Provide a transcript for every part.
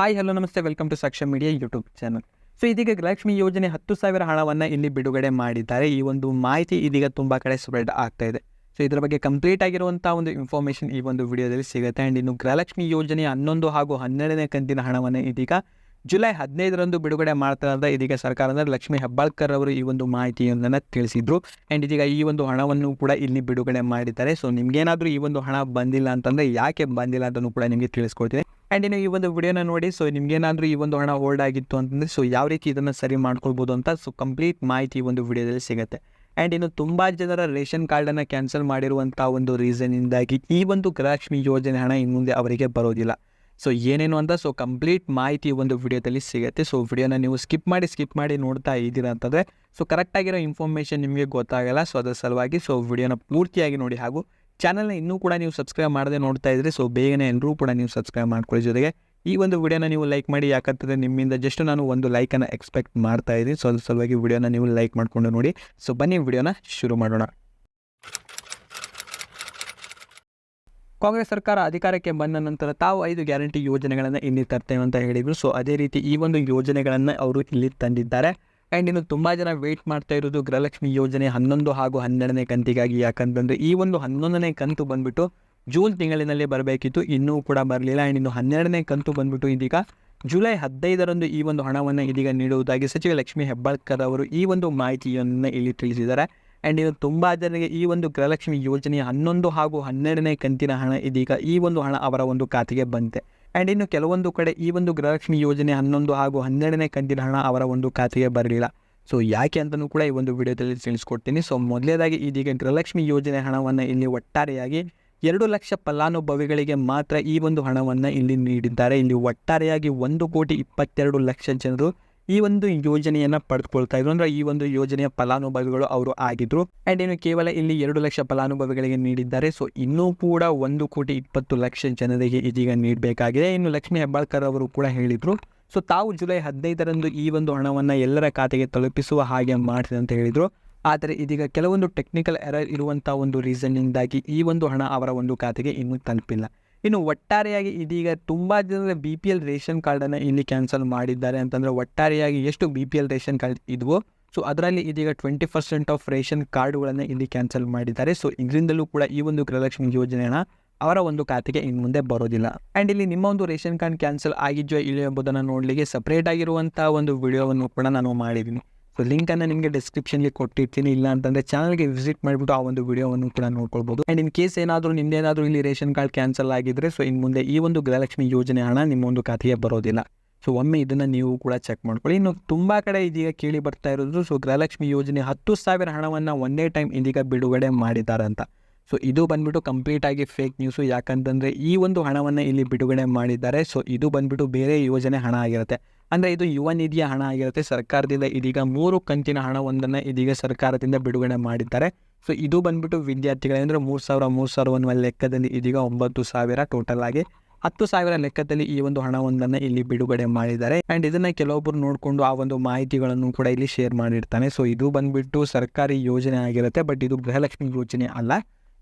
Hi hello ನಮಸ್ತೆ. Welcome to Sakshya media YouTube channel so ಇದೀಗ ಗೃಹಲಕ್ಷ್ಮಿ ಯೋಜನೆ ಹತ್ತು ಸಾವಿರ ಹಣವನ್ನು ಇಲ್ಲಿ ಬಿಡುಗಡೆ ಮಾಡಿದ್ದಾರೆ. ಈ ಒಂದು ಮಾಹಿತಿ ಇದೀಗ ತುಂಬ ಕಡೆ ಸ್ಪ್ರೆಡ್ ಆಗ್ತಾ ಇದೆ. ಸೊ ಇದರ ಬಗ್ಗೆ ಕಂಪ್ಲೀಟ್ ಆಗಿರುವಂಥ ಒಂದು ಇನ್ಫಾರ್ಮೇಷನ್ ಈ ಒಂದು ವಿಡಿಯೋದಲ್ಲಿ ಸಿಗುತ್ತೆ. ಆ್ಯಂಡ್ ಇನ್ನು ಗೃಹಲಕ್ಷ್ಮಿ ಯೋಜನೆ ಹನ್ನೊಂದು ಹಾಗೂ ಹನ್ನೆರಡನೇ ಕಂತಿನ ಹಣವನ್ನು ಇದೀಗ ಜುಲೈ ಹದಿನೈದರಂದು ಬಿಡುಗಡೆ ಮಾಡ್ತಾರಂತ ಇದೀಗ ಸರ್ಕಾರ ಅಂದರೆ ಲಕ್ಷ್ಮಿ ಹೆಬ್ಬಾಳ್ಕರ್ ಅವರು ಈ ಒಂದು ಮಾಹಿತಿಯೊಂದನ್ನು ತಿಳಿಸಿದ್ರು. ಆ್ಯಂಡ್ ಇದೀಗ ಈ ಒಂದು ಹಣವನ್ನು ಕೂಡ ಇಲ್ಲಿ ಬಿಡುಗಡೆ ಮಾಡಿದ್ದಾರೆ. ಸೊ ನಿಮಗೇನಾದರೂ ಈ ಒಂದು ಹಣ ಬಂದಿಲ್ಲ ಅಂತಂದರೆ ಯಾಕೆ ಬಂದಿಲ್ಲ ಅಂತಲೂ ಕೂಡ ನಿಮಗೆ ತಿಳಿಸ್ಕೊಡ್ತೀನಿ. ಆ್ಯಂಡ್ ಇನ್ನು ಈ ಒಂದು ವಿಡಿಯೋನ ನೋಡಿ ಸೊ ನಿಮ್ಗೇನಾದರೂ ಈ ಒಂದು ಹಣ ಹೋಲ್ಡ್ ಆಗಿತ್ತು ಅಂತಂದರೆ ಸೊ ಯಾವ ರೀತಿ ಇದನ್ನು ಸರಿ ಮಾಡ್ಕೊಳ್ಬೋದು ಅಂತ ಸೊ ಕಂಪ್ಲೀಟ್ ಮಾಹಿತಿ ಈ ಒಂದು ವಿಡಿಯೋದಲ್ಲಿ ಸಿಗುತ್ತೆ. ಆ್ಯಂಡ್ ಇನ್ನು ತುಂಬ ಜನರ ರೇಷನ್ ಕಾರ್ಡನ್ನು ಕ್ಯಾನ್ಸಲ್ ಮಾಡಿರುವಂಥ ಒಂದು ರೀಸನ್ನಿಂದಾಗಿ ಈ ಒಂದು ಗೃಹಲಕ್ಷ್ಮಿ ಯೋಜನೆ ಹಣ ಇನ್ನು ಮುಂದೆ ಅವರಿಗೆ ಬರೋದಿಲ್ಲ. ಸೊ ಏನೇನು ಅಂತ ಸೊ ಕಂಪ್ಲೀಟ್ ಮಾಹಿತಿ ಒಂದು ವಿಡಿಯೋದಲ್ಲಿ ಸಿಗುತ್ತೆ. ಸೊ ವಿಡಿಯೋನ ನೀವು ಸ್ಕಿಪ್ ಮಾಡಿ ಸ್ಕಿಪ್ ಮಾಡಿ ನೋಡ್ತಾ ಇದ್ದೀರಾ ಅಂತಂದರೆ ಸೊ ಕರೆಕ್ಟಾಗಿರೋ ಇನ್ಫಾರ್ಮೇಷನ್ ನಿಮಗೆ ಗೊತ್ತಾಗಲ್ಲ. ಸೊ ಅದರ ಸಲುವಾಗಿ ಸೊ ವಿಡಿಯೋನ ಪೂರ್ತಿಯಾಗಿ ನೋಡಿ ಹಾಗೂ ಚಾನಲ್ನ ಇನ್ನೂ ಕೂಡ ನೀವು ಸಬ್ಸ್ಕ್ರೈಬ್ ಮಾಡದೆ ನೋಡ್ತಾ ಇದ್ದರೆ ಸೊ ಬೇಗನೆ ಎಲ್ಲರೂ ಕೂಡ ನೀವು ಸಬ್ಸ್ಕ್ರೈಬ್ ಮಾಡ್ಕೊಳ್ಳಿ. ಜೊತೆಗೆ ಈ ಒಂದು ವಿಡಿಯೋನ ನೀವು ಲೈಕ್ ಮಾಡಿ, ಯಾಕಂತಂದರೆ ನಿಮ್ಮಿಂದ ಜಸ್ಟ್ ನಾನು ಒಂದು ಲೈಕನ್ನು ಎಕ್ಸ್ಪೆಕ್ಟ್ ಮಾಡ್ತಾ ಇದ್ದೀನಿ. ಸೊ ಅದ್ರ ಸಲುವಾಗಿ ವಿಡಿಯೋನ ನೀವು ಲೈಕ್ ಮಾಡಿಕೊಂಡು ನೋಡಿ. ಸೊ ಬನ್ನಿ ವಿಡಿಯೋನ ಶುರು ಮಾಡೋಣ. ಕಾಂಗ್ರೆಸ್ ಸರ್ಕಾರ ಅಧಿಕಾರಕ್ಕೆ ಬಂದ ನಂತರ ತಾವು ಐದು ಗ್ಯಾರಂಟಿ ಯೋಜನೆಗಳನ್ನು ಇಲ್ಲಿ ತರ್ತೇವೆ ಅಂತ ಹೇಳಿದರು. ಸೊ ಅದೇ ರೀತಿ ಈ ಒಂದು ಯೋಜನೆಗಳನ್ನು ಅವರು ಇಲ್ಲಿ ತಂದಿದ್ದಾರೆ. ಆ್ಯಂಡ್ ಇನ್ನು ತುಂಬ ಜನ ವೆಯ್ಟ್ ಮಾಡ್ತಾ ಇರೋದು ಗೃಹಲಕ್ಷ್ಮಿ ಯೋಜನೆ ಹನ್ನೊಂದು ಹಾಗೂ ಹನ್ನೆರಡನೇ ಕಂತಿಗಾಗಿ. ಯಾಕಂತಂದರೆ ಈ ಒಂದು ಹನ್ನೊಂದನೇ ಕಂತು ಬಂದುಬಿಟ್ಟು ಜೂನ್ ತಿಂಗಳಿನಲ್ಲಿ ಬರಬೇಕಿತ್ತು. ಇನ್ನೂ ಕೂಡ ಬರಲಿಲ್ಲ. ಆ್ಯಂಡ್ ಇನ್ನು ಹನ್ನೆರಡನೇ ಕಂತು ಬಂದುಬಿಟ್ಟು ಇದೀಗ ಜುಲೈ ಹದಿನೈದರಂದು ಈ ಒಂದು ಹಣವನ್ನು ಇದೀಗ ನೀಡುವುದಾಗಿ ಸಚಿವ ಲಕ್ಷ್ಮಿ ಹೆಬ್ಬಾಳ್ಕರ್ ಅವರು ಈ ಒಂದು ಮಾಹಿತಿಯನ್ನು ಇಲ್ಲಿ ತಿಳಿಸಿದ್ದಾರೆ. ಆ್ಯಂಡ್ ಇನ್ನು ತುಂಬ ಜನರಿಗೆ ಈ ಒಂದು ಗೃಹಲಕ್ಷ್ಮಿ ಯೋಜನೆಯ ಹನ್ನೊಂದು ಹಾಗೂ ಹನ್ನೆರಡನೇ ಕಂತಿನ ಹಣ ಇದೀಗ ಈ ಒಂದು ಹಣ ಅವರ ಒಂದು ಖಾತೆಗೆ ಬಂತೆ. ಆ್ಯಂಡ್ ಇನ್ನು ಕೆಲವೊಂದು ಕಡೆ ಈ ಒಂದು ಗೃಹಲಕ್ಷ್ಮಿ ಯೋಜನೆ ಹನ್ನೊಂದು ಹಾಗೂ ಹನ್ನೆರಡನೇ ಕಂತಿನ ಹಣ ಅವರ ಒಂದು ಖಾತೆಗೆ ಬರಲಿಲ್ಲ. ಸೊ ಯಾಕೆ ಅಂತಲೂ ಕೂಡ ಈ ಒಂದು ವಿಡಿಯೋದಲ್ಲಿ ತಿಳಿಸ್ಕೊಡ್ತೀನಿ. ಸೊ ಮೊದಲೇದಾಗಿ ಇದೀಗ ಗೃಹಲಕ್ಷ್ಮಿ ಯೋಜನೆ ಹಣವನ್ನು ಇಲ್ಲಿ ಒಟ್ಟಾರೆಯಾಗಿ ಎರಡು ಲಕ್ಷ ಫಲಾನುಭವಿಗಳಿಗೆ ಮಾತ್ರ ಈ ಒಂದು ಹಣವನ್ನು ಇಲ್ಲಿ ನೀಡಿದ್ದಾರೆ. ಇಲ್ಲಿ ಒಟ್ಟಾರೆಯಾಗಿ ಒಂದು ಕೋಟಿ ಇಪ್ಪತ್ತೆರಡು ಲಕ್ಷ ಜನರು ಈ ಒಂದು ಯೋಜನೆಯನ್ನು ಪಡೆದುಕೊಳ್ತಾ ಇದ್ರು. ಅಂದ್ರೆ ಈ ಒಂದು ಯೋಜನೆಯ ಫಲಾನುಭವಿಗಳು ಅವರು ಆಗಿದ್ರು. ಆ್ಯಂಡ್ ಇನ್ನು ಕೇವಲ ಇಲ್ಲಿ ಎರಡು ಲಕ್ಷ ಫಲಾನುಭವಿಗಳಿಗೆ ನೀಡಿದ್ದಾರೆ. ಸೊ ಇನ್ನೂ ಕೂಡ ಒಂದು ಕೋಟಿ ಇಪ್ಪತ್ತು ಲಕ್ಷ ಜನರಿಗೆ ಇದೀಗ ನೀಡಬೇಕಾಗಿದೆ. ಇನ್ನು ಲಕ್ಷ್ಮೀ ಹೆಬ್ಬಾಳ್ಕರ್ ಅವರು ಕೂಡ ಹೇಳಿದರು. ಸೊ ತಾವು ಜುಲೈ ಹದಿನೈದರಂದು ಈ ಒಂದು ಹಣವನ್ನು ಎಲ್ಲರ ಖಾತೆಗೆ ತಲುಪಿಸುವ ಹಾಗೆ ಮಾಡಿದೆ ಅಂತ ಹೇಳಿದರು. ಆದರೆ ಇದೀಗ ಕೆಲವೊಂದು ಟೆಕ್ನಿಕಲ್ ಎರರ್ ಇರುವಂಥ ಒಂದು ರೀಸನ್ನಿಂದಾಗಿ ಈ ಒಂದು ಹಣ ಅವರ ಒಂದು ಖಾತೆಗೆ ಇನ್ನೂ ತಲುಪಿಲ್ಲ. ಇನ್ನು ಒಟ್ಟಾರೆಯಾಗಿ ಇದೀಗ ತುಂಬ ಜನರ ಬಿ ಪಿ ಎಲ್ ರೇಷನ್ ಕಾರ್ಡನ್ನು ಇಲ್ಲಿ ಕ್ಯಾನ್ಸಲ್ ಮಾಡಿದ್ದಾರೆ ಅಂತಂದರೆ ಒಟ್ಟಾರೆಯಾಗಿ ಎಷ್ಟು B P L ration card ಇದ್ವೋ so ಅದರಲ್ಲಿ ಇದೀಗ ಟ್ವೆಂಟಿ ಪರ್ಸೆಂಟ್ ಆಫ್ ರೇಷನ್ ಕಾರ್ಡ್ಗಳನ್ನು ಇಲ್ಲಿ ಕ್ಯಾನ್ಸಲ್ ಮಾಡಿದ್ದಾರೆ. ಸೊ ಇದರಿಂದಲೂ ಕೂಡ ಈ ಒಂದು ಗೃಹಲಕ್ಷ್ಮಿ ಯೋಜನೆಯನ್ನ ಅವರ ಒಂದು ಖಾತೆಗೆ ಇನ್ನು ಮುಂದೆ ಬರೋದಿಲ್ಲ. ಆ್ಯಂಡ್ ಇಲ್ಲಿ ನಿಮ್ಮ ಒಂದು ರೇಷನ್ ಕಾರ್ಡ್ ಕ್ಯಾನ್ಸಲ್ ಆಗಿದೆಯೋ ಇಲ್ಲ ಎಂಬುದನ್ನು ನೋಡಲಿಕ್ಕೆ ಸಪ್ರೇಟ್ ಆಗಿರುವಂಥ ಒಂದು ವಿಡಿಯೋವನ್ನು ಕೂಡ ನಾನು ಮಾಡಿದ್ದೀನಿ. ಸೊ ಲಿಂಕನ್ನು ನಿಮಗೆ ಡಿಸ್ಕ್ರಿಪ್ಷನ್ಗೆ ಕೊಟ್ಟಿರ್ತೀನಿ. ಇಲ್ಲ ಅಂತಂದರೆ ಚಾನಲ್ಗೆ ವಿಸಿಟ್ ಮಾಡಿಬಿಟ್ಟು ಆ ಒಂದು ವಿಡಿಯೋವನ್ನು ಕೂಡ ನೋಡ್ಕೊಳ್ಬೋದು. ಆ್ಯಂಡ್ ಇನ್ ಕೇಸ್ ಏನಾದರೂ ನಿಮ್ದೇನಾದರೂ ಇಲ್ಲಿ ರೇಷನ್ ಕಾರ್ಡ್ ಕ್ಯಾನ್ಸಲ್ ಆಗಿದ್ದರೆ ಸೊ ಇನ್ನು ಮುಂದೆ ಈ ಒಂದು ಗೃಹಲಕ್ಷ್ಮಿ ಯೋಜನೆ ಹಣ ನಿಮ್ಮ ಒಂದು ಖಾತೆಗೆ ಬರೋದಿಲ್ಲ. ಸೊ ಒಮ್ಮೆ ಇದನ್ನು ನೀವು ಕೂಡ ಚೆಕ್ ಮಾಡ್ಕೊಳ್ಳಿ. ಇನ್ನು ತುಂಬ ಕಡೆ ಇದೀಗ ಕೇಳಿ ಬರ್ತಾ ಇರೋದು ಸೊ ಗೃಹಲಕ್ಷ್ಮಿ ಯೋಜನೆ ಹತ್ತು ಸಾವಿರ ಹಣವನ್ನು ಒಂದೇ ಟೈಮ್ ಇದೀಗ ಬಿಡುಗಡೆ ಮಾಡಿದ್ದಾರೆ ಅಂತ. ಸೊ ಇದು ಬಂದ್ಬಿಟ್ಟು ಕಂಪ್ಲೀಟಾಗಿ ಫೇಕ್ ನ್ಯೂಸು ಯಾಕಂತಂದರೆ ಈ ಒಂದು ಹಣವನ್ನು ಇಲ್ಲಿ ಬಿಡುಗಡೆ ಮಾಡಿದ್ದಾರೆ. ಸೊ ಇದು ಬಂದ್ಬಿಟ್ಟು ಬೇರೆ ಯೋಜನೆ ಹಣ ಆಗಿರುತ್ತೆ. ಅಂದರೆ ಇದು ಯುವ ನಿಧಿಯ ಹಣ ಆಗಿರುತ್ತೆ. ಸರ್ಕಾರದಿಂದ ಇದೀಗ ಮೂರು ಕಂತಿನ ಹಣವೊಂದನ್ನು ಇದೀಗ ಸರ್ಕಾರದಿಂದ ಬಿಡುಗಡೆ ಮಾಡಿದ್ದಾರೆ. ಸೊ ಇದು ಬಂದ್ಬಿಟ್ಟು ವಿದ್ಯಾರ್ಥಿಗಳೇಂದರೆ ಮೂರು ಸಾವಿರ ಮೂರು ಸಾವಿರ ಅನ್ನುವ ಲೆಕ್ಕದಲ್ಲಿ ಇದೀಗ ಒಂಬತ್ತು ಸಾವಿರ ಟೋಟಲ್ ಆಗಿ ಹತ್ತು ಸಾವಿರ ಲೆಕ್ಕದಲ್ಲಿ ಈ ಒಂದು ಹಣವೊಂದನ್ನು ಇಲ್ಲಿ ಬಿಡುಗಡೆ ಮಾಡಿದ್ದಾರೆ. ಆ್ಯಂಡ್ ಇದನ್ನು ಕೆಲವೊಬ್ಬರು ನೋಡಿಕೊಂಡು ಆ ಒಂದು ಮಾಹಿತಿಗಳನ್ನು ಕೂಡ ಇಲ್ಲಿ ಶೇರ್ ಮಾಡಿರ್ತಾನೆ. ಸೊ ಇದು ಬಂದ್ಬಿಟ್ಟು ಸರ್ಕಾರಿ ಯೋಜನೆ ಆಗಿರುತ್ತೆ ಬಟ್ ಇದು ಗೃಹಲಕ್ಷ್ಮಿ ಯೋಜನೆ ಅಲ್ಲ.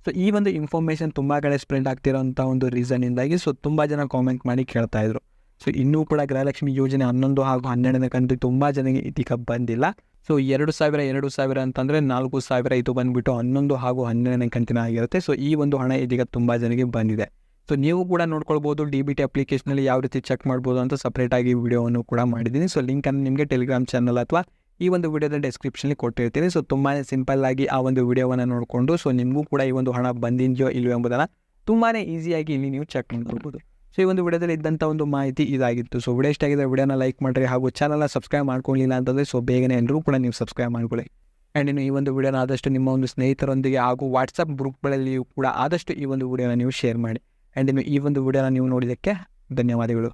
ಸೊ ಈ ಒಂದು ಇನ್ಫಾರ್ಮೇಷನ್ ತುಂಬ ಕಡೆ ಸ್ಪ್ರೆಡ್ ಆಗ್ತಿರೋಂಥ ಒಂದು ರೀಸನ್ನಿಂದಾಗಿ ಸೊ ತುಂಬ ಜನ ಕಾಮೆಂಟ್ ಮಾಡಿ ಕೇಳ್ತಾ ಇದ್ರು. ಸೊ ಇನ್ನೂ ಕೂಡ ಗೃಹಲಕ್ಷ್ಮಿ ಯೋಜನೆ ಹನ್ನೊಂದು ಹಾಗೂ ಹನ್ನೆರಡನೇ ಕಂತು ತುಂಬ ಜನಕ್ಕೆ ಇದೀಗ ಬಂದಿಲ್ಲ. ಸೊ ಎರಡು ಸಾವಿರ ಎರಡು ಸಾವಿರ ಅಂತಂದರೆ ನಾಲ್ಕು ಸಾವಿರ ಇದು ಬಂದುಬಿಟ್ಟು ಹನ್ನೊಂದು ಹಾಗೂ ಹನ್ನೆರಡನೇ ಕಂತಿನ ಆಗಿರುತ್ತೆ. ಸೊ ಈ ಒಂದು ಹಣ ಇದೀಗ ತುಂಬ ಜನಕ್ಕೆ ಬಂದಿದೆ. ಸೊ ನೀವು ಕೂಡ ನೋಡ್ಕೊಳ್ಬೋದು, ಡಿ ಬಿ ಟಿ ಅಪ್ಲಿಕೇಶನಲ್ಲಿ ಯಾವ ರೀತಿ ಚೆಕ್ ಮಾಡ್ಬೋದು ಅಂತ ಸಪ್ರೇಟಾಗಿ ವಿಡಿಯೋವನ್ನು ಕೂಡ ಮಾಡಿದ್ದೀನಿ. ಸೊ ಲಿಂಕನ್ನು ನಿಮಗೆ ಟೆಲಿಗ್ರಾಮ್ ಚಾನಲ್ ಅಥವಾ ಈ ಒಂದು ವಿಡಿಯೋದ ಡಿಸ್ಕ್ರಿಪ್ಷನಲ್ಲಿ ಕೊಟ್ಟಿರ್ತೀನಿ. ಸೊ ತುಂಬಾ ಸಿಂಪಲ್ ಆಗಿ ಆ ಒಂದು ವಿಡಿಯೋವನ್ನು ನೋಡಿಕೊಂಡು ಸೊ ನಿಮಗೂ ಕೂಡ ಈ ಒಂದು ಹಣ ಬಂದಿದೆಯೋ ಇಲ್ಲವೋ ಎಂಬುದನ್ನು ತುಂಬಾ ಈಸಿಯಾಗಿ ಇಲ್ಲಿ ನೀವು ಚೆಕ್ ಮಾಡ್ಕೊಳ್ಬೋದು. ಸೊ ಈ ಒಂದು ವಿಡಿಯೋದಲ್ಲಿ ಇದ್ದಂಥ ಒಂದು ಮಾಹಿತಿ ಇದಾಗಿತ್ತು. ಸೊ ವಿಡಿಯೋ ಇಷ್ಟ ಆಗಿದೆ ವಿಡಿಯೋನ ಲೈಕ್ ಮಾಡಿರಿ ಹಾಗೂ ಚಾನಲ್ನ ಸಬ್ಸ್ಕ್ರೈಬ್ ಮಾಡ್ಕೊಳ್ಳಿಲ್ಲ ಅಂತಂದರೆ ಸೊ, ಬೇಗನೆ ಎಲ್ಲರೂ ಕೂಡ ನೀವು ಸಬ್ಸ್ಕ್ರೈಬ್ ಮಾಡ್ಕೊಳ್ಳಿ. ಆ್ಯಂಡ್ ಇನ್ನು ಈ ಒಂದು ವಿಡಿಯೋನ ಆದಷ್ಟು ನಿಮ್ಮ ಒಂದು ಸ್ನೇಹಿತರೊಂದಿಗೆ ಹಾಗೂ ವಾಟ್ಸಪ್ ಗ್ರೂಪ್ಗಳಲ್ಲಿಯೂ ಕೂಡ ಆದಷ್ಟು ಈ ಒಂದು ವಿಡಿಯೋನ ನೀವು ಶೇರ್ ಮಾಡಿ. ಆ್ಯಂಡ್ ಇನ್ನು ಈ ಒಂದು ವಿಡಿಯೋನ ನೀವು ನೋಡಿದ್ದಕ್ಕೆ ಧನ್ಯವಾದಗಳು.